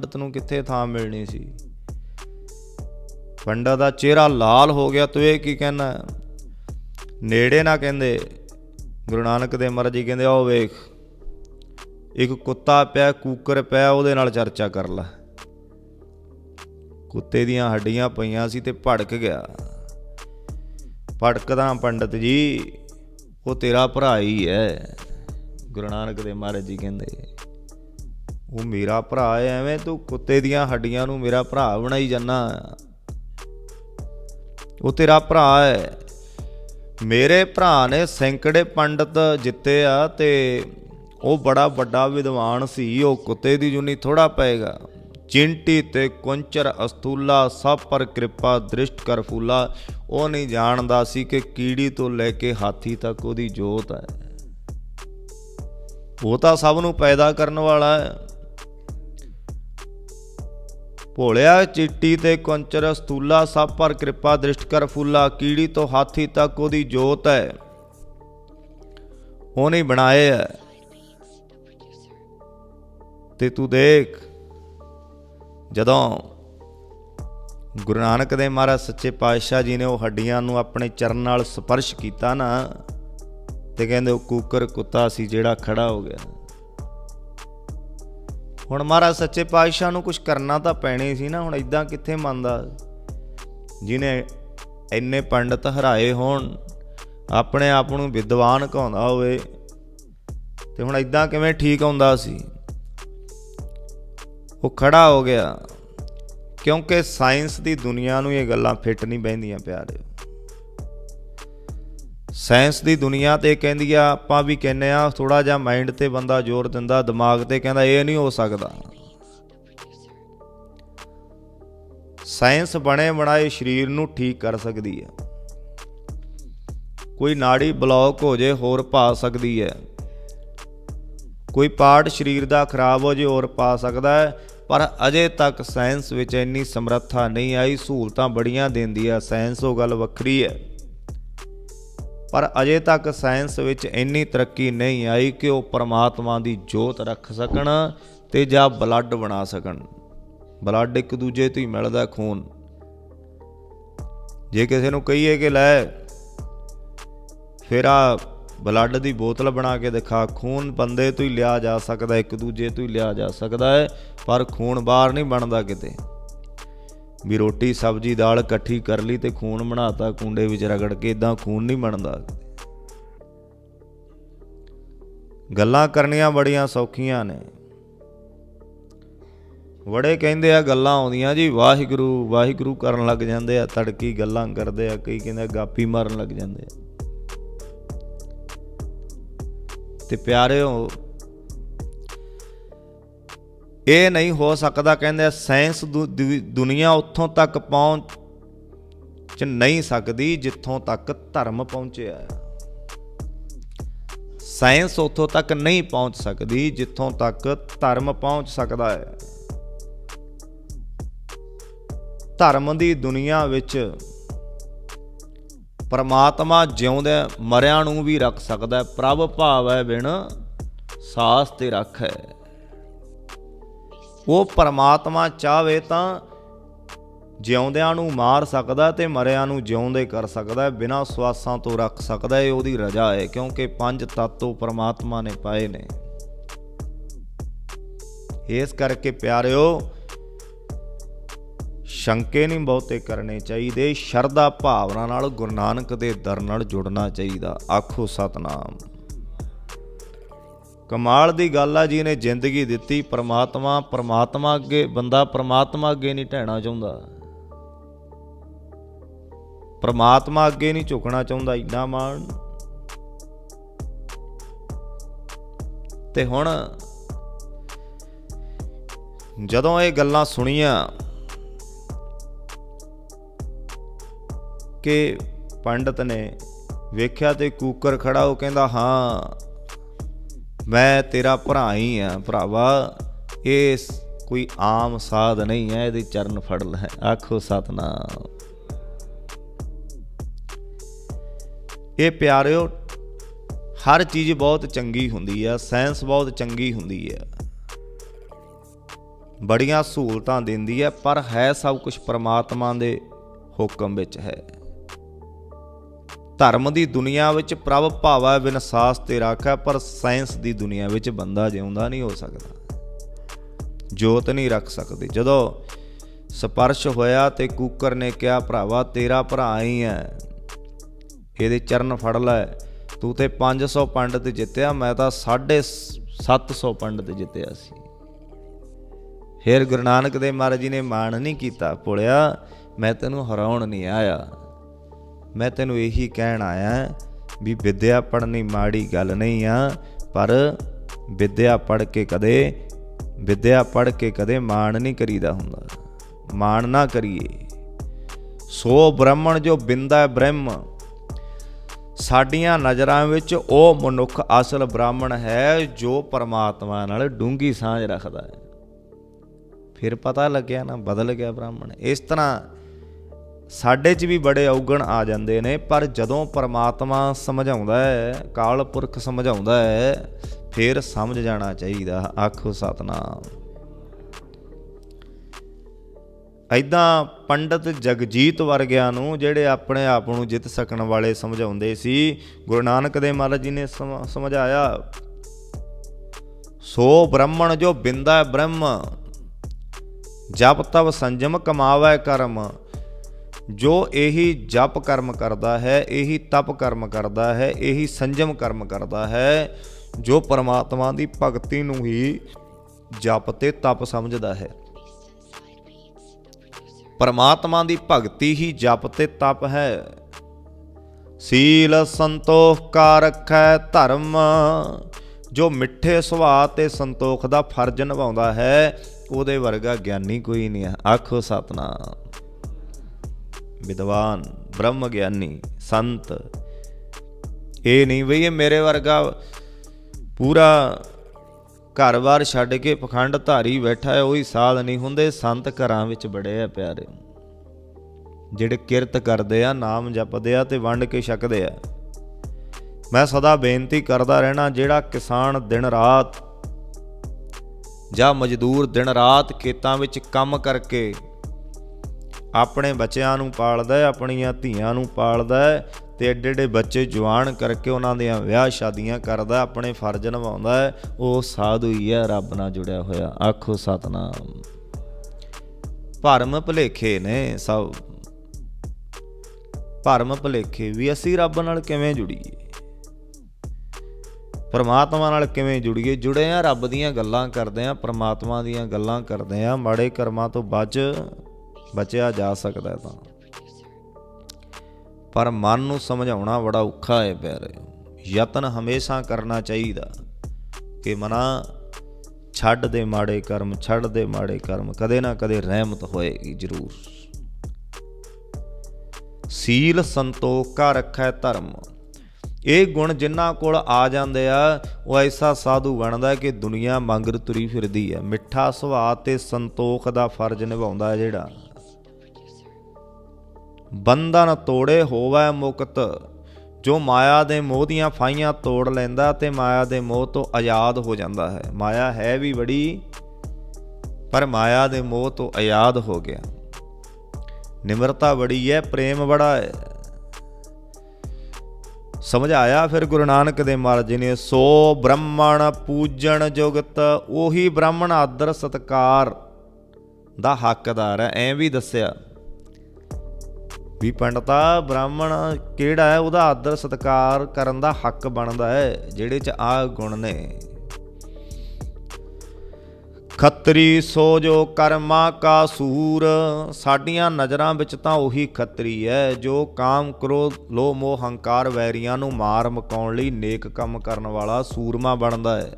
ਪੰਡਤ ਨੂੰ ਕਿੱਥੇ ਥਾਂ ਮਿਲਣੀ ਸੀ? ਪੰਡਤ ਦਾ ਚਿਹਰਾ ਲਾਲ ਹੋ ਗਿਆ, ਤੂੰ ਇਹ ਕੀ ਕਹਿਣਾ? ਨੇੜੇ ਨਾ ਕਹਿੰਦੇ। ਗੁਰੂ ਨਾਨਕ ਦੇ ਮਹਾਰਾਜ ਜੀ ਕਹਿੰਦੇ, ਆਓ ਵੇਖ, ਇੱਕ ਕੁੱਤਾ ਪਿਆ, ਕੂਕਰ ਪਿਆ, ਉਹਦੇ ਨਾਲ ਚਰਚਾ ਕਰ ਲੈ। ਕੁੱਤੇ ਦੀਆਂ ਹੱਡੀਆਂ ਪਈਆਂ ਸੀ ਤੇ ਭੜਕ ਗਿਆ। ਭੜਕਦਾ ਪੰਡਤ ਜੀ, ਉਹ ਤੇਰਾ ਭਰਾ ਹੀ ਹੈ, ਗੁਰੂ ਨਾਨਕ ਦੇ ਮਹਾਰਾਜ ਜੀ ਕਹਿੰਦੇ। ਉਹ ਮੇਰਾ ਭਰਾ ਹੈ ਐਵੇਂ ਤੂੰ ਕੁੱਤੇ ਦੀਆਂ ਹੱਡੀਆਂ ਨੂੰ ਮੇਰਾ ਭਰਾ ਬਣਾਈ ਜਾਂਦਾ। ਉਹ ਤੇਰਾ ਭਰਾ ਹੈ ਮੇਰੇ ਭਰਾ ਨੇ ਸੈਂਕੜੇ ਪੰਡਤ ਜਿੱਤੇ ਆ ਤੇ ਉਹ ਬੜਾ ਵੱਡਾ ਵਿਦਵਾਨ ਸੀ, ਉਹ ਕੁੱਤੇ ਦੀ ਜੁਨੀ ਥੋੜਾ ਪਏਗਾ। ਚਿੰਟੀ ਤੇ ਕੁੰਚਰ, ਅਸਤੂਲਾ, ਸਭ ਪਰ ਕਿਰਪਾ, ਦ੍ਰਿਸ਼ਟ ਕਰ ਫੂਲਾ। ਉਹ ਨਹੀਂ ਜਾਣਦਾ ਸੀ ਕਿ ਕੀੜੀ ਤੋਂ ਲੈ ਕੇ ਹਾਥੀ ਤੱਕ ਉਹਦੀ ਜੋਤ ਹੈ ਉਹ ਤਾਂ ਸਭ ਨੂੰ ਪੈਦਾ ਕਰਨ ਵਾਲਾ ਹੈ ਭੋਲਿਆ ਚਿੱਟੀ ਤੇ ਕੁੰਚਰ ਸਤੂਲਾ ਸਭ ਪਰ ਕਿਰਪਾ ਦ੍ਰਿਸ਼ਟ ਕਰ ਫੁੱਲਾ, ਕੀੜੀ ਤੋਂ ਹਾਥੀ ਤੱਕ ਉਹਦੀ ਜੋਤ ਹੈ। ਉਹਨੇ ਬਣਾਏ ਹੈ। ਤੇ ਤੂੰ ਦੇਖ, ਜਦੋਂ ਗੁਰੂ ਨਾਨਕ ਦੇਵ ਮਹਾਰਾਜ ਸੱਚੇ ਪਾਤਸ਼ਾਹ ਜੀ ਨੇ ਉਹ ਹੱਡੀਆਂ ਨੂੰ ਆਪਣੇ ਚਰਨ ਨਾਲ ਸਪਰਸ਼ ਕੀਤਾ ਨਾ, ਤੇ ਕਹਿੰਦੇ ਉਹ ਕੂਕਰ ਕੁੱਤਾ ਸੀ ਜਿਹੜਾ ਖੜਾ ਹੋ ਗਿਆ। ਹੁਣ ਮਹਾਰਾਜ ਸੱਚੇ ਪਾਤਸ਼ਾਹ ਨੂੰ ਕੁਝ ਕਰਨਾ ਤਾਂ ਪੈਣੀ ਸੀ ਨਾ, ਹੁਣ ਇਦਾਂ ਕਿੱਥੇ ਮੰਨਦਾ? ਜਿਨੇ ਇੰਨੇ ਪੰਡਤ ਹਰਾਏ ਹੋਣ, ਆਪਣੇ ਆਪ ਨੂੰ ਵਿਦਵਾਨ ਕਹਾਉਂਦਾ ਹੋਵੇ, ਤੇ ਹੁਣ ਇਦਾਂ ਕਿਵੇਂ ਠੀਕ ਆਉਂਦਾ ਸੀ? ਉਹ ਖੜਾ ਹੋ ਗਿਆ, ਕਿਉਂਕਿ ਸਾਇੰਸ ਦੀ ਦੁਨੀਆ ਨੂੰ ਇਹ ਗੱਲਾਂ ਫਿੱਟ ਨਹੀਂ ਬਹਿੰਦੀਆਂ ਪਿਆਰਿਓ। ਸਾਇੰਸ ਦੀ ਦੁਨੀਆ ਤੇ ਕਹਿੰਦੀ ਆ, ਆਪਾਂ ਵੀ ਕਹਿੰਨੇ ਆ ਥੋੜਾ ਜਿਹਾ ਮਾਈਂਡ ਤੇ ਬੰਦਾ ਜ਼ੋਰ ਦਿੰਦਾ, ਦਿਮਾਗ ਤੇ ਕਹਿੰਦਾ, ਇਹ ਨਹੀਂ ਹੋ ਸਕਦਾ। ਸਾਇੰਸ ਬਣੇ ਬਣਾਏ ਸਰੀਰ ਨੂੰ ਠੀਕ ਕਰ ਸਕਦੀ ਹੈ। ਕੋਈ ਨਾੜੀ ਬਲੌਕ ਹੋ ਜੇ, ਹੋਰ ਪਾ ਸਕਦੀ ਹੈ। ਕੋਈ ਪਾਰਟ ਸਰੀਰ ਦਾ ਖਰਾਬ ਹੋ ਜੇ, ਹੋਰ ਪਾ ਸਕਦਾ ਹੈ। ਪਰ ਅਜੇ ਤੱਕ ਸਾਇੰਸ ਵਿੱਚ ਇੰਨੀ ਸਮਰੱਥਾ ਨਹੀਂ ਆਈ, ਸਹੂਲਤਾਂ ਬੜੀਆਂ ਦਿੰਦੀ ਆ ਸਾਇੰਸ ਉਹ ਗੱਲ ਵੱਖਰੀ ਹੈ। ਪਰ ਅਜੇ ਤੱਕ ਸਾਇੰਸ ਵਿੱਚ ਇੰਨੀ ਤਰੱਕੀ ਨਹੀਂ ਆਈ ਕਿ ਉਹ ਪਰਮਾਤਮਾ ਦੀ ਜੋਤ ਰੱਖ ਸਕਣ ਤੇ ਜਾਂ ਬਲੱਡ ਬਣਾ ਸਕਣ। ਬਲੱਡ ਇੱਕ ਦੂਜੇ ਤੋਂ ਹੀ ਮਿਲਦਾ ਖੂਨ। ਜੇ ਕਿਸੇ ਨੂੰ ਕਹੀਏ ਕਿ ਲੈ, ਫਿਰ ਆ ਬਲੱਡ ਦੀ ਬੋਤਲ ਬਣਾ ਕੇ ਦਿਖਾ। ਖੂਨ ਬੰਦੇ ਤੋਂ ਹੀ ਲਿਆ ਜਾ ਸਕਦਾ, ਇੱਕ ਦੂਜੇ ਤੋਂ ਹੀ ਲਿਆ ਜਾ ਸਕਦਾ ਹੈ, ਪਰ ਖੂਨ ਬਾਹਰ ਨਹੀਂ ਬਣਦਾ ਕਿਤੇ। ਵੀ ਰੋਟੀ, ਸਬਜ਼ੀ, ਦਾਲ ਇਕੱਠੀ ਕਰ ਲਈ ਤੇ ਖੂਨ ਬਣਾਤਾ, ਕੁੰਡੇ ਵਿੱਚ ਰਗੜ ਕੇ ਇਦਾਂ ਖੂਨ ਨਹੀਂ ਬਣਦਾ। ਗੱਲਾਂ ਕਰਨੀਆਂ ਬੜੀਆਂ ਸੌਖੀਆਂ ਨੇ। ਬੜੇ ਕਹਿੰਦੇ ਆ, ਗੱਲਾਂ ਆਉਂਦੀਆਂ ਜੀ, ਵਾਹਿਗੁਰੂ ਵਾਹਿਗੁਰੂ ਕਰਨ ਲੱਗ ਜਾਂਦੇ ਆ, ਤੜਕੀ ਗੱਲਾਂ ਕਰਦੇ ਆ, ਕਈ ਕਹਿੰਦੇ ਗਾਪੀ ਮਾਰਨ ਲੱਗ ਜਾਂਦੇ ਆ। ਤੇ ਪਿਆਰਿਓ ਇਹ ਨਹੀਂ ਹੋ ਸਕਦਾ, ਕਹਿੰਦੇ ਸਾਇੰਸ ਦੁ- ਦੁ- ਦੁਨੀਆ ਉੱਥੋਂ ਤੱਕ ਪਹੁੰਚ ਨਹੀਂ ਸਕਦੀ ਜਿੱਥੋਂ ਤੱਕ ਧਰਮ ਪਹੁੰਚਿਆ ਹੈ। ਸਾਇੰਸ ਉੱਥੋਂ ਤੱਕ ਨਹੀਂ ਪਹੁੰਚ ਸਕਦੀ ਜਿੱਥੋਂ ਤੱਕ ਧਰਮ ਪਹੁੰਚ ਸਕਦਾ ਹੈ। ਧਰਮ ਦੀ ਦੁਨੀਆ ਵਿੱਚ ਪਰਮਾਤਮਾ ਜਿਉਂਦੇ ਮਰਿਆਂ ਨੂੰ ਵੀ ਰੱਖ ਸਕਦਾ ਪ੍ਰਭ ਭਾਵ ਹੈ ਬਿਨ ਸਾਸ ਤੇ ਰੱਖ। ਹੈ ਉਹ ਪਰਮਾਤਮਾ ਚਾਹਵੇ ਤਾਂ ਜਿਉਂਦਿਆਂ ਨੂੰ ਮਾਰ ਸਕਦਾ ਤੇ ਮਰਿਆਂ ਨੂੰ ਜਿਉਂਦੇ ਕਰ ਸਕਦਾ ਹੈ, ਬਿਨਾਂ ਸਵਾਸਾਂ ਤੋਂ ਰੱਖ ਸਕਦਾ ਹੈ ਉਹਦੀ ਰਜ਼ਾ ਹੈ, ਕਿਉਂਕਿ ਪੰਜ ਤੱਤੋ ਪਰਮਾਤਮਾ ਨੇ ਪਾਏ ਨੇ। ਇਸ ਕਰਕੇ ਪਿਆਰਿਓ, ਸ਼ੰਕੇ ਨਹੀਂ ਬਹੁਤੇ ਕਰਨੇ ਚਾਹੀਦੇ, ਸ਼ਰਧਾ ਭਾਵਨਾ ਨਾਲ ਗੁਰੂ ਨਾਨਕ ਦੇ ਦਰ ਨਾਲ ਜੁੜਨਾ ਚਾਹੀਦਾ। ਆਖੋ ਸਤਨਾਮ। ਕਮਾਲ ਦੀ ਗੱਲ ਆ ਜੀ ਨੇ ਜ਼ਿੰਦਗੀ ਦਿੱਤੀ, ਪ੍ਰਮਾਤਮਾ, ਪਰਮਾਤਮਾ ਅੱਗੇ, ਬੰਦਾ ਪਰਮਾਤਮਾ ਅੱਗੇ ਨਹੀਂ ਢਹਿਣਾ ਚਾਹੁੰਦਾ। ਪਰਮਾਤਮਾ ਅੱਗੇ ਨਹੀਂ ਝੁਕਣਾ ਚਾਹੁੰਦਾ, ਇੰਨਾ ਮਾਣ। ਤੇ ਹੁਣ ਜਦੋਂ ਇਹ ਗੱਲਾਂ ਸੁਣੀਆਂ ਕਿ ਪੰਡਤ ਨੇ ਵੇਖਿਆ ਤੇ ਕੂਕਰ ਖੜਾ, ਉਹ ਕਹਿੰਦਾ, ਹਾਂ ਮੈਂ ਤੇਰਾ ਭਰਾ ਹੀ ਆ, ਭਰਾਵਾ। ਇਹ ਕੋਈ ਆਮ ਸਾਧ ਨਹੀਂ ਹੈ, ਇਹਦੇ ਚਰਨ ਫੜ ਲੈ। ਆਖੋ ਸਤਨਾਮ। ਇਹ ਪਿਆਰਿਓ, ਹਰ ਚੀਜ਼ ਬਹੁਤ ਚੰਗੀ ਹੁੰਦੀ ਆ, ਸਾਇੰਸ ਬਹੁਤ ਚੰਗੀ ਹੁੰਦੀ ਆ। ਬੜੀਆਂ ਸਹੂਲਤਾਂ ਦਿੰਦੀ ਹੈ ਪਰ ਹੈ ਸਭ ਕੁਝ ਪਰਮਾਤਮਾ ਦੇ ਹੁਕਮ ਵਿੱਚ ਹੈ। ਧਰਮ ਦੀ ਦੁਨੀਆ ਵਿੱਚ ਪ੍ਰਭ ਭਾਵਾ ਵਿਨਸਾਸ ਤੇ ਰਾਖਾ ਪਰ ਸਾਇੰਸ ਦੀ ਦੁਨੀਆ ਵਿੱਚ ਬੰਦਾ ਜਿਉਂਦਾ ਨਹੀਂ ਹੋ ਸਕਦਾ। ਜੋਤ ਨਹੀਂ ਰੱਖ ਸਕਦੇ। ਜਦੋਂ ਸਪਰਸ਼ ਹੋਇਆ ਤੇ ਕੂਕਰ ਨੇ ਕਿਹਾ, ਭਰਾਵਾ, ਤੇਰਾ ਭਰਾ ਹੀ ਹੈ ਇਹਦੇ ਚਰਨ ਫੜ ਲੈ। ਤੂੰ ਤੇ 500 ਪੰਡਤ ਜਿੱਤਿਆ, ਮੈਂ ਤਾਂ 750 ਪੰਡਤ ਜਿੱਤਿਆ ਸੀ। ਫਿਰ ਗੁਰੂ ਨਾਨਕ ਦੇਵ ਮਹਾਰਾਜ ਜੀ ਨੇ ਮਾਣ ਨਹੀਂ ਕੀਤਾ। ਪੁਲਿਆ ਮੈਂ ਤੈਨੂੰ ਹਰਾਉਣ ਨਹੀਂ ਆਇਆ। ਮੈਂ ਤੈਨੂੰ ਇਹੀ ਕਹਿਣ ਆਇਆ ਵੀ ਵਿਦਿਆ ਪੜ੍ਹਨੀ ਮਾੜੀ ਗੱਲ ਨਹੀਂ ਆ, ਪਰ ਵਿਦਿਆ ਪੜ੍ਹ ਕੇ ਕਦੇ, ਵਿਦਿਆ ਪੜ੍ਹ ਕੇ ਕਦੇ ਮਾਣ ਨਹੀਂ ਕਰੀਦਾ ਹੁੰਦਾ। ਮਾਣ ਨਾ ਕਰੀਏ। ਸੋ ਬ੍ਰਾਹਮਣ ਜੋ ਬਿੰਦਾ ਬ੍ਰਹਮ, ਸਾਡੀਆਂ ਨਜ਼ਰਾਂ ਵਿੱਚ ਉਹ ਮਨੁੱਖ ਅਸਲ ਬ੍ਰਾਹਮਣ ਹੈ ਜੋ ਪਰਮਾਤਮਾ ਨਾਲ ਡੂੰਗੀ ਸਾਂਝ ਰੱਖਦਾ ਹੈ। ਫਿਰ ਪਤਾ ਲੱਗਿਆ ਨਾ, ਬਦਲ ਗਿਆ ਬ੍ਰਾਹਮਣ। ਇਸ ਤਰ੍ਹਾਂ ਸਾਡੇ 'ਚ ਵੀ ਬੜੇ ਔਗਣ ਆ ਜਾਂਦੇ ਨੇ, ਪਰ ਜਦੋਂ ਪਰਮਾਤਮਾ ਸਮਝਾਉਂਦਾ ਹੈ, ਕਾਲ ਪੁਰਖ ਸਮਝਾਉਂਦਾ ਹੈ, ਫਿਰ ਸਮਝ ਜਾਣਾ ਚਾਹੀਦਾ, ਆਖੋ ਸਤਨਾਮ। ਐਦਾਂ ਪੰਡਤ ਜਗਜੀਤ ਵਰਗਿਆਂ ਨੂੰ ਜਿਹੜੇ ਆਪਣੇ ਆਪ ਨੂੰ ਜਿੱਤ ਸਕਣ ਵਾਲੇ ਸਮਝਾਉਂਦੇ ਸੀ, ਗੁਰੂ ਨਾਨਕ ਦੇਵ ਮਹਾਰਾਜ ਜੀ ਨੇ ਸਮਝਾਇਆ, ਸੋ ਬ੍ਰਾਹਮਣ ਜੋ ਬਿੰਦਾ ਬ੍ਰਹਮ, ਜਪ ਤਵ ਸੰਜਮ ਕਮਾਵੇ ਕਰਮ ਜੋ ਇਹੀ ਜਪ ਕਰਮ ਕਰਦਾ ਹੈ, ਇਹੀ ਤਪ ਕਰਮ ਕਰਦਾ ਹੈ, ਇਹੀ ਸੰਜਮ ਕਰਮ ਕਰਦਾ ਹੈ, ਜੋ ਪਰਮਾਤਮਾ ਦੀ ਭਗਤੀ ਨੂੰ ਹੀ ਜਪ ਤੇ ਤਪ ਸਮਝਦਾ ਹੈ। ਪਰਮਾਤਮਾ ਦੀ ਭਗਤੀ ਹੀ ਜਪ ਤੇ ਤਪ ਹੈ। ਸੀਲ ਸੰਤੋਖ ਕਾ ਰੱਖੈ ਧਰਮ, ਜੋ ਮਿੱਠੇ ਸੁਭਾਅ ਤੇ ਸੰਤੋਖ ਦਾ ਫਰਜ਼ ਨਿਭਾਉਂਦਾ ਹੈ, ਉਹਦੇ ਵਰਗਾ ਗਿਆਨੀ ਕੋਈ ਨਹੀਂ ਹੈ। ਆਖੋ ਸਤਨਾਮ। ਵਿਦਵਾਨ ਬ੍ਰਹਮ ਗਿਆਨੀ ਸੰਤ ਇਹ ਨਹੀਂ ਬਈ ਇਹ ਮੇਰੇ ਵਰਗਾ ਪੂਰਾ ਘਰ-ਬਾਰ ਛੱਡ ਕੇ ਪਖੰਡ ਧਾਰੀ ਬੈਠਾ ਹੈ ਉਹੀ ਸਾਧ ਨਹੀਂ ਹੁੰਦੇ ਸੰਤ ਘਰਾਂ ਵਿੱਚ ਬੜੇ ਆ ਪਿਆਰੇ ਜਿਹੜੇ ਕਿਰਤ ਕਰਦੇ ਆ ਨਾਮ ਜਪਦੇ ਆ ਤੇ ਵੰਡ ਕੇ ਛਕਦੇ ਆ ਮੈਂ ਸਦਾ ਬੇਨਤੀ ਕਰਦਾ ਰਹਿਣਾ ਜਿਹੜਾ ਕਿਸਾਨ ਦਿਨ ਰਾਤ ਜਾਂ ਮਜ਼ਦੂਰ ਦਿਨ ਰਾਤ ਖੇਤਾਂ ਵਿੱਚ ਕੰਮ ਕਰਕੇ ਆਪਣੇ ਬੱਚਿਆਂ ਨੂੰ ਪਾਲਦਾ ਹੈ, ਆਪਣੀਆਂ ਧੀਆਂ ਨੂੰ ਪਾਲਦਾ ਹੈ ਤੇ ਏਡੇ ਏਡੇ ਬੱਚੇ ਜਵਾਨ ਕਰਕੇ ਉਹਨਾਂ ਦੀਆਂ ਵਿਆਹ ਸ਼ਾਦੀਆਂ ਕਰਦਾ ਆਪਣੇ ਫਰਜ਼ ਨਿਭਾਉਂਦਾ ਹੈ। ਉਹ ਸਾਧੂ ਹੀ ਹੈ, ਰੱਬ ਨਾਲ ਜੁੜਿਆ ਹੋਇਆ। ਆਖੋ ਸਤਨਾਮ। ਭਰਮ ਭਲੇਖੇ ਨੇ ਸਭ। ਭਰਮ ਭਲੇਖੇ ਵੀ ਅਸੀਂ ਰੱਬ ਨਾਲ ਕਿਵੇਂ ਜੁੜੀਏ? ਪਰਮਾਤਮਾ ਨਾਲ ਕਿਵੇਂ ਜੁੜੀਏ? ਜੁੜੇ ਆ ਰੱਬ ਦੀਆਂ ਗੱਲਾਂ ਕਰਦੇ ਆ ਪਰਮਾਤਮਾ ਦੀਆਂ ਗੱਲਾਂ ਕਰਦੇ ਆ ਮਾੜੇ ਕਰਮਾਂ ਤੋਂ ਬਚ ਬਚਿਆ ਜਾ ਸਕਦਾ ਤਾਂ। ਪਰ ਮਨ ਨੂੰ ਸਮਝਾਉਣਾ ਬੜਾ ਔਖਾ ਹੈ ਪਿਆਰੇ। ਯਤਨ ਹਮੇਸ਼ਾ ਕਰਨਾ ਚਾਹੀਦਾ। ਕਿ ਮਨਾ, ਛੱਡ ਦੇ ਮਾੜੇ ਕਰਮ, ਛੱਡ ਦੇ ਮਾੜੇ ਕਰਮ, ਕਦੇ ਨਾ ਕਦੇ ਰਹਿਮਤ ਹੋਏਗੀ ਜ਼ਰੂਰ। ਸੀਲ ਸੰਤੋਖਾ ਰੱਖੈ ਧਰਮ। ਇਹ ਗੁਣ ਜਿਨ੍ਹਾਂ ਕੋਲ ਆ ਜਾਂਦੇ ਆ, ਉਹ ਐਸਾ ਸਾਧੂ ਬਣਦਾ ਕਿ ਦੁਨੀਆ ਮੰਗਰ ਤੁਰੀ ਫਿਰਦੀ ਹੈ। ਮਿੱਠਾ ਸੁਭਾਅ ਤੇ ਸੰਤੋਖ ਦਾ ਫਰਜ਼ ਨਿਭਾਉਂਦਾ ਜਿਹੜਾ। ਬੰਧਨ ਤੋੜੇ ਹੋਵੇ ਮੁਕਤ, ਜੋ ਮਾਇਆ ਦੇ ਮੋਹ ਦੀਆਂ ਫਾਈਆਂ ਤੋੜ ਲੈਂਦਾ ਤੇ ਮਾਇਆ ਦੇ ਮੋਹ ਤੋਂ ਆਜ਼ਾਦ ਹੋ ਜਾਂਦਾ ਹੈ। ਮਾਇਆ ਹੈ ਵੀ ਬੜੀ, ਪਰ ਮਾਇਆ ਦੇ ਮੋਹ ਤੋਂ ਆਜ਼ਾਦ ਹੋ ਗਿਆ। ਨਿਮਰਤਾ ਬੜੀ ਹੈ, ਪ੍ਰੇਮ ਬੜਾ ਹੈ। ਸਮਝਾਇਆ ਫਿਰ ਗੁਰੂ ਨਾਨਕ ਦੇਵ ਮਹਾਰਾਜ ਜੀ ਨੇ, ਸੋ ਬ੍ਰਾਹਮਣ ਪੂਜਣ ਜੁਗਤ, ਉਹੀ ਬ੍ਰਾਹਮਣ ਆਦਰ ਸਤਕਾਰ ਦਾ ਹੱਕਦਾਰ ਹੈ, ਐਂ ਵੀ ਦੱਸਿਆ। ਵੀ ਪੰਡਤਾ ਬ੍ਰਾਹਮਣ ਕਿਹੜਾ ਹੈ? ਉਹਦਾ ਆਦਰ ਸਤਕਾਰ ਕਰਨ ਦਾ ਹੱਕ ਬਣਦਾ ਹੈ, ਜਿਹੜੇ ਚ ਆ ਗੁਣ ਨੇ। ਖੱਤਰੀ ਸੋ ਜੋ ਕਰਮਾ ਕਾ ਸੂਰ, ਸਾਡੀਆਂ ਨਜ਼ਰਾਂ ਵਿੱਚ ਤਾਂ ਉਹੀ ਖੱਤਰੀ ਹੈ, ਜੋ ਕਾਮ ਕ੍ਰੋਧ, ਲੋਭ ਮੋਹ, ਹੰਕਾਰ, ਵੈਰੀਆਂ ਨੂੰ ਮਾਰ ਮਕਾਉਣ ਲਈ ਨੇਕ ਕੰਮ ਕਰਨ ਵਾਲਾ ਸੂਰਮਾ ਬਣਦਾ ਹੈ।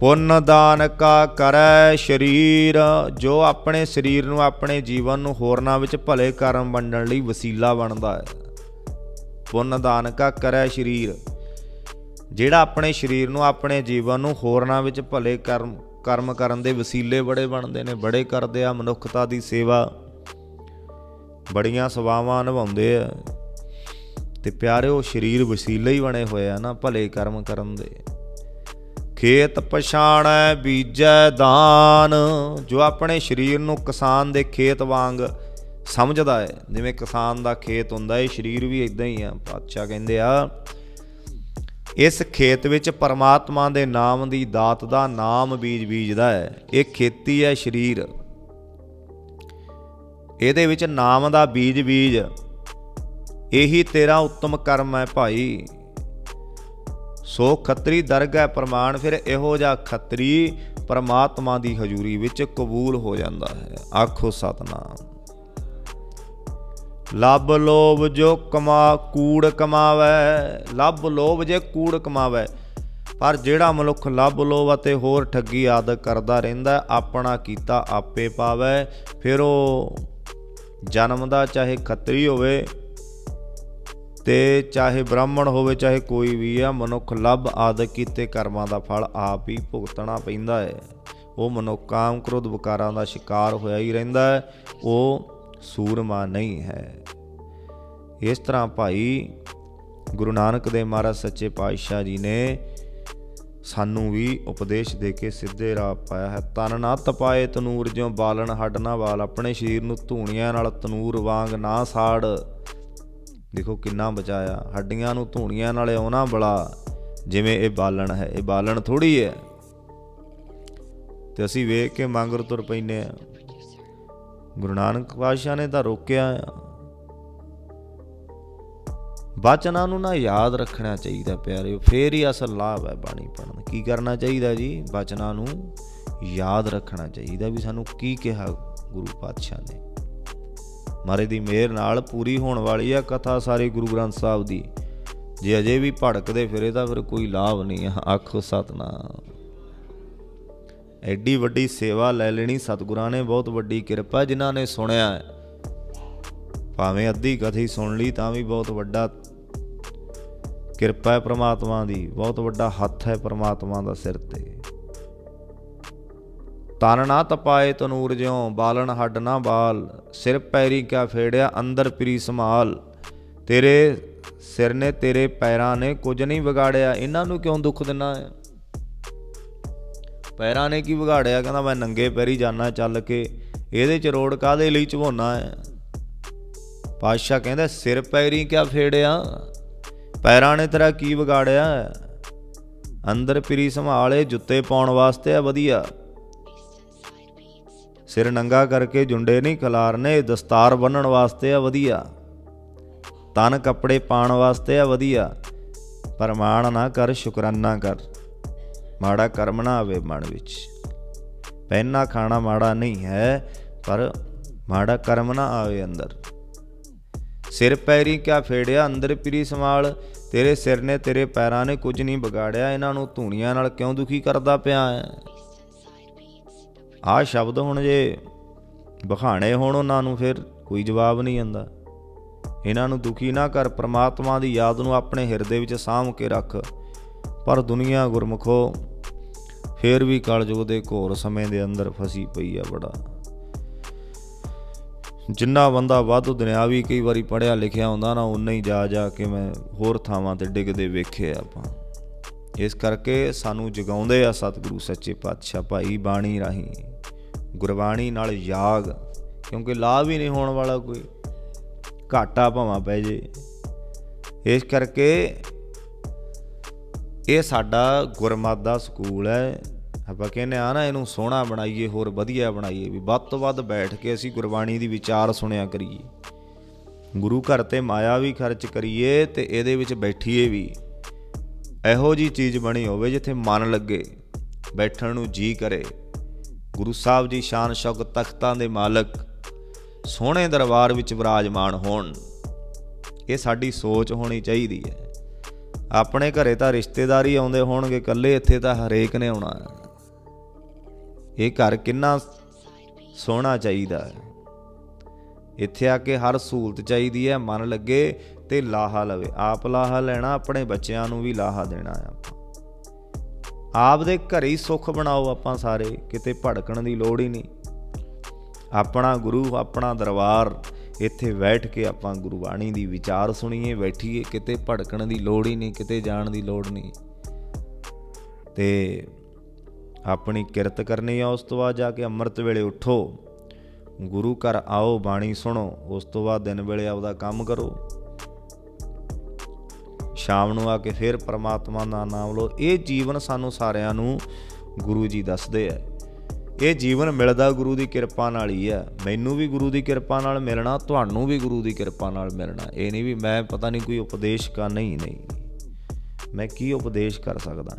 ਪੁੰਨ ਦਾਨ ਕਾ ਕਰੈ ਸ਼ਰੀਰ, ਜੋ ਆਪਣੇ ਸਰੀਰ ਨੂੰ ਆਪਣੇ ਜੀਵਨ ਨੂੰ ਹੋਰਨਾਂ ਵਿੱਚ ਭਲੇ ਕਰਮ ਵੰਡਣ ਲਈ ਵਸੀਲਾ ਬਣਦਾ ਹੈ। ਪੁੰਨ ਦਾਨ ਕਾ ਕਰੈ ਸ਼ਰੀਰ, ਜਿਹੜਾ ਆਪਣੇ ਸਰੀਰ ਨੂੰ ਆਪਣੇ ਜੀਵਨ ਨੂੰ ਹੋਰਨਾਂ ਵਿੱਚ ਭਲੇ ਕਰਮ ਕਰਮ ਕਰਨ ਦੇ ਵਸੀਲੇ ਬੜੇ ਬਣਦੇ ਨੇ, ਬੜੇ ਕਰਦੇ ਆ, ਮਨੁੱਖਤਾ ਦੀ ਸੇਵਾ ਬੜੀਆਂ ਸੇਵਾਵਾਂ ਨਿਭਾਉਂਦੇ ਆ। ਤੇ ਪਿਆਰਿਓ, ਸਰੀਰ ਵਸੀਲੇ ਹੀ ਬਣੇ ਹੋਏ ਆ ਨਾ, ਭਲੇ ਕਰਮ ਕਰਨ ਦੇ। ਖੇਤ ਪਛਾਣੈ, ਬੀਜੈ ਦਾਨ। ਜੋ ਆਪਣੇ ਸਰੀਰ ਨੂੰ ਕਿਸਾਨ ਦੇ ਖੇਤ ਵਾਂਗ ਸਮਝਦਾ ਹੈ, ਜਿਵੇਂ ਕਿਸਾਨ ਦਾ ਖੇਤ ਹੁੰਦਾ ਹੈ ਸਰੀਰ ਵੀ ਇਦਾਂ ਹੀ ਆ, ਪਾਤਸ਼ਾਹ ਕਹਿੰਦੇ ਆ, ਇਸ ਖੇਤ ਵਿੱਚ ਪਰਮਾਤਮਾ ਦੇ ਨਾਮ ਦੀ ਦਾਤ ਦਾ ਨਾਮ ਬੀਜ ਬੀਜਦਾ ਹੈ। ਇਹ ਖੇਤੀ ਹੈ ਸਰੀਰ। ਇਹਦੇ ਵਿੱਚ ਨਾਮ ਦਾ ਬੀਜ ਬੀਜ। ਇਹੀ ਤੇਰਾ ਉੱਤਮ ਕਰਮ ਹੈ ਭਾਈ। ਸੋ ਖੱਤਰੀ ਦਰਗਹਿ ਪ੍ਰਮਾਣ, ਫਿਰ ਇਹੋ ਜਿਹਾ ਖੱਤਰੀ ਪਰਮਾਤਮਾ ਦੀ ਹਜ਼ੂਰੀ ਵਿੱਚ ਕਬੂਲ ਹੋ ਜਾਂਦਾ ਹੈ। ਆਖੋ ਸਤਨਾਮ। ਲੱਭ ਲੋਭ ਜੋ ਕਮਾ, ਕੂੜ ਕਮਾਵੇ। ਲੱਭ ਲੋਭ ਜੇ ਕੂੜ ਕਮਾਵੇ, ਪਰ ਜਿਹੜਾ ਮਨੁੱਖ ਲੱਭ ਲੋਭ ਅਤੇ ਹੋਰ ਠੱਗੀ ਆਦਿ ਕਰਦਾ ਰਹਿੰਦਾ, ਆਪਣਾ ਕੀਤਾ ਆਪੇ ਪਾਵੇ। ਫਿਰ ਉਹ ਜਨਮ ਦਾ ਚਾਹੇ ਖੱਤਰੀ ਹੋਵੇ ਤੇ ਚਾਹੇ ਬ੍ਰਾਹਮਣ ਹੋਵੇ, ਚਾਹੇ ਕੋਈ ਵੀ ਆ, ਮਨੁੱਖ ਲੱਭ ਆਦਿ ਕੀਤੇ ਕਰਮਾਂ ਦਾ ਫਲ ਆਪ ਹੀ ਭੁਗਤਣਾ ਪੈਂਦਾ ਹੈ। ਉਹ ਮਨੁੱਖ ਕਾਮ ਕ੍ਰੋਧ ਵਿਕਾਰਾਂ ਦਾ ਸ਼ਿਕਾਰ ਹੋਇਆ ਹੀ ਰਹਿੰਦਾ ਹੈ। ਉਹ ਸੂਰਮਾ ਨਹੀਂ ਹੈ। ਇਸ ਤਰ੍ਹਾਂ ਭਾਈ ਗੁਰੂ ਨਾਨਕ ਦੇਵ ਮਹਾਰਾਜ ਸੱਚੇ ਪਾਤਸ਼ਾਹ ਜੀ ਨੇ ਸਾਨੂੰ ਵੀ ਉਪਦੇਸ਼ ਦੇ ਕੇ ਸਿੱਧੇ ਰਾਹ ਪਾਇਆ ਹੈ। ਤਨ ਨਾ ਤਪਾਏ ਤਨੂਰ ਜਿਉ ਬਾਲਣ, ਹੱਡ ਨਾ ਵਾਲ, ਆਪਣੇ ਸਰੀਰ ਨੂੰ ਧੂਣੀਆਂ ਨਾਲ ਤਨੂਰ ਵਾਂਗ ਨਾ ਸਾੜ। ਦੇਖੋ ਕਿੰਨਾ ਬਚਾਇਆ, ਹੱਡੀਆਂ ਨੂੰ ਧੂਣੀਆਂ ਨਾਲੇ ਆਉਣਾ ਬਲਾ ਜਿਵੇਂ ਇਹ ਬਾਲਣ ਹੈ, ਇਹ ਬਾਲਣ ਥੋੜੀ ਹੈ। ਤੇ ਅਸੀਂ ਵੇਖ ਕੇ ਮੰਗਰ ਤੁਰ ਪੈਨੇ ਆ ਗੁਰੂ ਨਾਨਕ ਪਾਤਸ਼ਾਹ ਨੇ ਤਾਂ ਰੋਕਿਆ ਆ। ਬਚਨਾਂ ਨੂੰ ਨਾ ਯਾਦ ਰੱਖਣਾ ਚਾਹੀਦਾ ਪਿਆਰਿਓ ਫੇਰ ਹੀ ਅਸਲ ਲਾਭ ਹੈ ਬਾਣੀ ਪੜਨ ਕੀ ਕਰਨਾ ਚਾਹੀਦਾ ਜੀ? ਬਚਨਾਂ ਨੂੰ ਯਾਦ ਰੱਖਣਾ ਚਾਹੀਦਾ ਵੀ ਸਾਨੂੰ ਕੀ ਕਿਹਾ ਗੁਰੂ ਪਾਤਸ਼ਾਹ ਨੇ। ਮਾਰੇ ਦੀ ਮਿਹਰ ਨਾਲ ਪੂਰੀ ਹੋਣ ਵਾਲੀ ਆ ਕਥਾ ਸਾਰੇ ਗੁਰੂ ਗ੍ਰੰਥ ਸਾਹਿਬ ਦੀ। ਜੇ ਅਜੇ ਵੀ ਭੜਕਦੇ ਫਿਰੇ ਤਾਂ ਫਿਰ ਕੋਈ ਲਾਭ ਨਹੀਂ ਆਖੋ ਸਤਨਾਮ। ਐਡੀ ਵੱਡੀ ਸੇਵਾ ਲੈ ਲੈਣੀ ਸਤਿਗੁਰਾਂ ਨੇ, ਬਹੁਤ ਵੱਡੀ ਕਿਰਪਾ ਜਿਨ੍ਹਾਂ ਨੇ ਸੁਣਿਆ ਹੈ। ਭਾਵੇਂ ਅੱਧੀ ਕਥੀ ਸੁਣ ਲਈ ਤਾਂ ਵੀ ਬਹੁਤ ਵੱਡਾ ਕਿਰਪਾ ਹੈ ਪ੍ਰਮਾਤਮਾ ਦੀ, ਬਹੁਤ ਵੱਡਾ ਹੱਥ ਹੈ ਪ੍ਰਮਾਤਮਾ ਦਾ ਸਿਰ ਤੇ। ਤਨ ਨਾ ਤਪਾਏ ਤਨੂਰ ਜਿਉ, ਬਾਲਣ ਹੱਡ ਨਾ ਬਾਲ, ਸਿਰ ਪੈਰੀ ਕਿਆ ਫੇੜਿਆ ਅੰਦਰ ਪ੍ਰੀ ਸੰਭਾਲ। ਤੇਰੇ ਸਿਰ ਨੇ ਤੇਰੇ ਪੈਰਾਂ ਨੇ ਕੁਝ ਨਹੀਂ ਵਿਗਾੜਿਆ, ਇਹਨਾਂ ਨੂੰ ਕਿਉਂ ਦੁੱਖ ਦਿਨਾ ਹੈ? ਪੈਰਾਂ ਨੇ ਕੀ ਵਿਗਾੜਿਆ? ਕਹਿੰਦਾ ਮੈਂ ਨੰਗੇ ਪੈਰੀ ਜਾਣਾ ਚੱਲ ਕੇ, ਇਹਦੇ ਚ ਰੋੜ ਕਾਦੇ ਲਈ ਝਵਾਉਣਾ ਹੈ? ਪਾਤਸ਼ਾਹ ਕਹਿੰਦਾ, ਸਿਰ ਪੈਰੀ ਕਿਆ ਫੇੜਿਆ? ਪੈਰਾਂ ਨੇ ਤੇਰਾ ਕੀ ਵਿਗਾੜਿਆ ਅੰਦਰ ਪ੍ਰੀ ਸੰਭਾਲੇ ਜੁੱਤੇ ਪਾਉਣ ਵਾਸਤੇ ਆ, ਵਧੀਆ। ਸਿਰ ਨੰਗਾ ਕਰਕੇ ਜੁੰਡੇ ਨਹੀਂ ਖਲਾਰਨੇ, ਦਸਤਾਰ ਬੰਨਣ ਵਾਸਤੇ ਆ ਵਧੀਆ। ਤਨ ਕੱਪੜੇ ਪਾਉਣ ਵਾਸਤੇ ਆ ਵਧੀਆ। ਪਰਮਾਣ ਨਾ ਕਰ, ਸ਼ੁਕਰਾਨਾ ਕਰ। ਮਾੜਾ ਕਰਮ ਨਾ ਆਵੇ ਮਨ ਵਿੱਚ। ਪਹਿਨਾ ਖਾਣਾ ਮਾੜਾ ਨਹੀਂ ਹੈ, ਪਰ ਮਾੜਾ ਕਰਮ ਨਾ ਆਵੇ ਅੰਦਰ। ਸਿਰ ਪੈਰੀ ਕਿਆ ਫੇੜਿਆ, ਅੰਦਰ ਪੀਰੀ ਸੰਭਾਲ। ਤੇਰੇ ਸਿਰ ਨੇ ਤੇਰੇ ਪੈਰਾਂ ਨੇ ਕੁਝ ਨਹੀਂ ਵਿਗਾੜਿਆ, ਇਹਨਾਂ ਨੂੰ ਧੂਣੀਆਂ ਨਾਲ ਕਿਉਂ ਦੁਖੀ ਕਰਦਾ ਪਿਆ ਹੈ? ਆਹ ਸ਼ਬਦ ਹੁਣ ਜੇ ਬਖਾਣੇ ਹੋਣ ਉਹਨਾਂ ਨੂੰ, ਫਿਰ ਕੋਈ ਜਵਾਬ ਨਹੀਂ ਆਂਦਾ ਇਹਨਾਂ ਨੂੰ ਦੁਖੀ ਨਾ ਕਰ, ਪ੍ਰਮਾਤਮਾ ਦੀ ਯਾਦ ਨੂੰ ਆਪਣੇ ਹਿਰਦੇ ਵਿੱਚ ਸਾਂਭ ਕੇ ਰੱਖ। ਪਰ ਦੁਨੀਆ ਗੁਰਮਖੋ, ਫੇਰ ਵੀ ਕਲਯੁਗ ਦੇ ਘੋਰ ਸਮੇਂ ਦੇ ਅੰਦਰ ਫਸੀ ਪਈ ਆ ਬੜਾ। ਜਿੰਨਾ ਬੰਦਾ ਵਾਧੂ ਦੁਨਿਆਵੀ ਕਈ ਵਾਰੀ ਪੜਿਆ ਲਿਖਿਆ ਹੁੰਦਾ ਨਾ ਉਨਾ ਹੀ ਜਾ ਜਾ ਕੇ ਮੈਂ ਹੋਰ ਥਾਵਾਂ ਤੇ ਡਿੱਗਦੇ ਵੇਖੇ ਆਪਾਂ। ਇਸ ਕਰਕੇ ਸਾਨੂੰ ਜਗਾਉਂਦੇ ਆ ਸਤਿਗੁਰੂ ਸੱਚੇ ਪਾਤਸ਼ਾਹ ਭਾਈ ਬਾਣੀ ਰਾਹੀਂ। ਗੁਰਬਾਣੀ ਨਾਲ ਯਾਗ, ਕਿਉਂਕਿ ਲਾਭ ਹੀ ਨਹੀਂ ਹੋਣ ਵਾਲਾ ਕੋਈ, ਘਾਟਾ ਭਾਵਾਂ ਪੈ ਜੇ। ਇਸ ਕਰਕੇ ਇਹ ਸਾਡਾ ਗੁਰਮਤ ਦਾ ਸਕੂਲ ਹੈ। ਆਪਾਂ ਕਹਿੰਦੇ ਆ ਨਾ, ਇਹਨੂੰ ਸੋਹਣਾ ਬਣਾਈਏ, ਹੋਰ ਵਧੀਆ ਬਣਾਈਏ, ਵੀ ਵੱਧ ਤੋਂ ਵੱਧ ਬੈਠ ਕੇ ਅਸੀਂ ਗੁਰਬਾਣੀ ਦੀ ਵਿਚਾਰ ਸੁਣਿਆ ਕਰੀਏ। ਗੁਰੂ ਘਰ ਤੇ ਮਾਇਆ ਵੀ ਖਰਚ ਕਰੀਏ ਤੇ ਇਹਦੇ ਵਿੱਚ ਬੈਠੀਏ ਵੀ। ਇਹੋ ਜੀ ਚੀਜ਼ ਬਣੀ ਹੋਵੇ ਜਿੱਥੇ ਮਨ ਲੱਗੇ, ਬੈਠਣ ਨੂੰ ਜੀ ਕਰੇ। ਗੁਰੂ ਸਾਹਿਬ ਜੀ ਸ਼ਾਨ ਸ਼ੌਕਤ ਤਖਤਾਂ ਦੇ ਮਾਲਕ, ਸੋਹਣੇ ਦਰਬਾਰ ਵਿੱਚ ਵਿਰਾਜਮਾਨ ਹੋਣ। ਇਹ ਸਾਡੀ ਸੋਚ ਹੋਣੀ ਚਾਹੀਦੀ ਹੈ। ਆਪਣੇ ਘਰੇ ਤਾਂ ਰਿਸ਼ਤੇਦਾਰੀ ਆਉਂਦੇ ਹੋਣਗੇ, ਇਕੱਲੇ ਇੱਥੇ ਤਾਂ ਹਰੇਕ ਨੇ ਆਉਣਾ। ਇਹ ਘਰ ਕਿੰਨਾ ਸੋਹਣਾ ਚਾਹੀਦਾ ਹੈ। ਇੱਥੇ ਆ ਕੇ ਹਰ ਸਹੂਲਤ ਚਾਹੀਦੀ ਹੈ, ਮਨ ਲੱਗੇ ਤੇ ਲਾਹਾ ਲਵੇ। ਆਪ ਲਾਹਾ ਲੈਣਾ, ਆਪਣੇ ਬੱਚਿਆਂ ਨੂੰ ਵੀ ਲਾਹਾ ਦੇਣਾ ਹੈ ਆਪਾਂ। ਆਪ ਦੇ ਘਰੇ ਹੀ ਸੁੱਖ ਬਣਾਓ ਆਪਾਂ ਸਾਰੇ, ਕਿਤੇ ਭੜਕਣ ਦੀ ਲੋੜ ਹੀ ਨਹੀਂ। ਆਪਣਾ ਗੁਰੂ, ਆਪਣਾ ਦਰਬਾਰ, ਇੱਥੇ ਬੈਠ ਕੇ ਆਪਾਂ ਗੁਰਬਾਣੀ ਦੀ ਵਿਚਾਰ ਸੁਣੀਏ, ਬੈਠੀਏ, ਕਿਤੇ ਭੜਕਣ ਦੀ ਲੋੜ ਹੀ ਨਹੀਂ, ਕਿਤੇ ਜਾਣ ਦੀ ਲੋੜ ਨਹੀਂ। ਤੇ ਆਪਣੀ ਕਿਰਤ ਕਰਨੀ ਆ, ਉਸ ਤੋਂ ਬਾਅਦ ਜਾ ਕੇ ਅੰਮ੍ਰਿਤ ਵੇਲੇ ਉਠੋ। ਗੁਰੂ ਘਰ ਆਓ, ਬਾਣੀ ਸੁਣੋ, ਉਸ ਤੋਂ ਬਾਅਦ ਦਿਨ ਵੇਲੇ ਆਪਦਾ ਕੰਮ ਕਰੋ। ਸ਼ਾਮ ਨੂੰ ਆ ਕੇ ਫਿਰ ਪ੍ਰਮਾਤਮਾ ਦਾ ਨਾਮ ਲਓ। ਇਹ ਜੀਵਨ ਸਾਨੂੰ ਸਾਰਿਆਂ ਨੂੰ ਗੁਰੂ ਜੀ ਦੱਸਦੇ ਆ। ਇਹ ਜੀਵਨ ਮਿਲਦਾ ਗੁਰੂ ਦੀ ਕਿਰਪਾ ਨਾਲ ਹੀ ਆ। ਮੈਨੂੰ ਵੀ ਗੁਰੂ ਦੀ ਕਿਰਪਾ ਨਾਲ ਮਿਲਣਾ, ਤੁਹਾਨੂੰ ਵੀ ਗੁਰੂ ਦੀ ਕਿਰਪਾ ਨਾਲ ਮਿਲਣਾ। ਇਹ ਨਹੀਂ ਵੀ ਮੈਂ ਪਤਾ ਨਹੀਂ ਕੋਈ ਉਪਦੇਸ਼ ਕਰ ਨਹੀਂ ਨਹੀਂ। ਮੈਂ ਕੀ ਉਪਦੇਸ਼ ਕਰ ਸਕਦਾ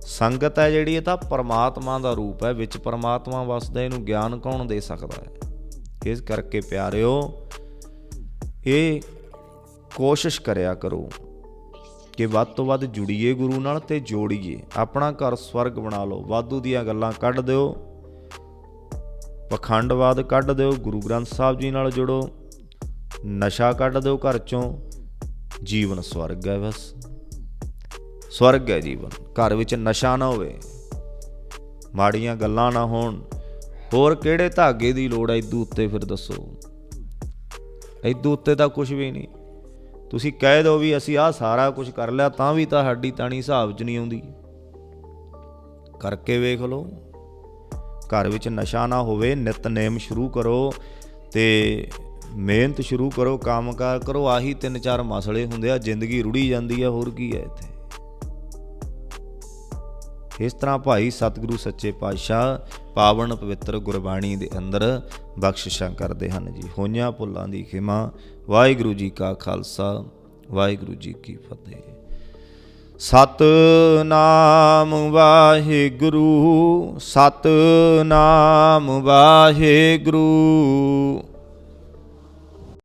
ਸੰਗਤ ਹੈ ਜਿਹੜੀ, ਇਹ ਤਾਂ ਪਰਮਾਤਮਾ ਦਾ ਰੂਪ ਹੈ। ਵਿੱਚ ਪਰਮਾਤਮਾ ਵਸਦਾ, ਇਹਨੂੰ ਗਿਆਨ ਕੌਣ ਦੇ ਸਕਦਾ ਹੈ? ਇਸ ਕਰਕੇ ਪਿਆਰਿਓ, ਇਹ ਕੋਸ਼ਿਸ਼ ਕਰਿਆ ਕਰੋ ਕਿ ਵੱਧ ਤੋਂ ਵੱਧ ਜੁੜੀਏ ਗੁਰੂ ਨਾਲ ਤੇ ਜੋੜੀਏ। ਆਪਣਾ ਘਰ ਸਵਰਗ ਬਣਾ ਲਓ। ਵਾਧੂ ਦੀਆਂ ਗੱਲਾਂ ਕੱਢ ਦਿਓ। ਪਖੰਡਵਾਦ ਕੱਢ ਦਿਓ। ਗੁਰੂ ਗ੍ਰੰਥ ਸਾਹਿਬ ਜੀ ਨਾਲ ਜੁੜੋ। ਨਸ਼ਾ ਕੱਢ ਦਿਓ ਘਰ ਚੋਂ। ਜੀਵਨ ਸਵਰਗ ਹੈ ਬਸ। ਸਵਰਗ ਹੈ ਜੀਵਨ। ਘਰ ਵਿੱਚ ਨਸ਼ਾ ਨਾ ਹੋਵੇ। ਮਾੜੀਆਂ ਗੱਲਾਂ ਨਾ ਹੋਣ। ਹੋਰ ਕਿਹੜੇ ਧਾਗੇ ਦੀ ਲੋੜ ਹੈ? ਇਦੂ ਉੱਤੇ ਫਿਰ ਦੱਸੋ। ਇਦੂ ਉੱਤੇ ਤਾਂ ਕੁਝ ਵੀ ਨਹੀਂ। ਤੁਸੀਂ ਕਹਿ ਦਿਓ ਵੀ ਅਸੀਂ ਆਹ ਸਾਰਾ ਕੁਝ ਕਰ ਲਿਆ ਤਾਂ ਵੀ ਤਾਂ ਸਾਡੀ ਤਾਣੀ ਹਿਸਾਬ 'ਚ ਨਹੀਂ ਆਉਂਦੀ। ਕਰਕੇ ਵੇਖ ਲਓ। ਘਰ ਵਿੱਚ ਨਸ਼ਾ ਨਾ ਹੋਵੇ, ਨਿਤਨੇਮ ਸ਼ੁਰੂ ਕਰੋ ਤੇ ਮਿਹਨਤ ਸ਼ੁਰੂ ਕਰੋ, ਕੰਮਕਾਰ ਕਰੋ, ਆਹੀ ਤਿੰਨ ਚਾਰ ਮਸਲੇ ਹੁੰਦੇ ਆ, ਜ਼ਿੰਦਗੀ ਰੁੜੀ ਜਾਂਦੀ ਆ, ਹੋਰ ਕੀ ਹੈ ਇੱਥੇ। ਇਸ ਤਰ੍ਹਾਂ ਭਾਈ ਸਤਿਗੁਰੂ ਸੱਚੇ ਪਾਤਸ਼ਾਹ ਪਾਵਨ ਪਵਿੱਤਰ ਗੁਰਬਾਣੀ ਦੇ ਅੰਦਰ ਬਖਸ਼ਿਸ਼ਾਂ ਕਰਦੇ ਹਨ ਜੀ। ਹੋਈਆਂ ਭੁੱਲਾਂ ਦੀ ਖਿਮਾ, ਵਾਹਿਗੁਰੂ ਜੀ ਕਾ ਖਾਲਸਾ, ਵਾਹਿਗੁਰੂ ਜੀ ਕੀ ਫਤਿਹ। ਸਤਨਾਮ ਵਾਹਿਗੁਰੂ ਸਤਨਾਮ ਵਾਹਿਗੁਰੂ।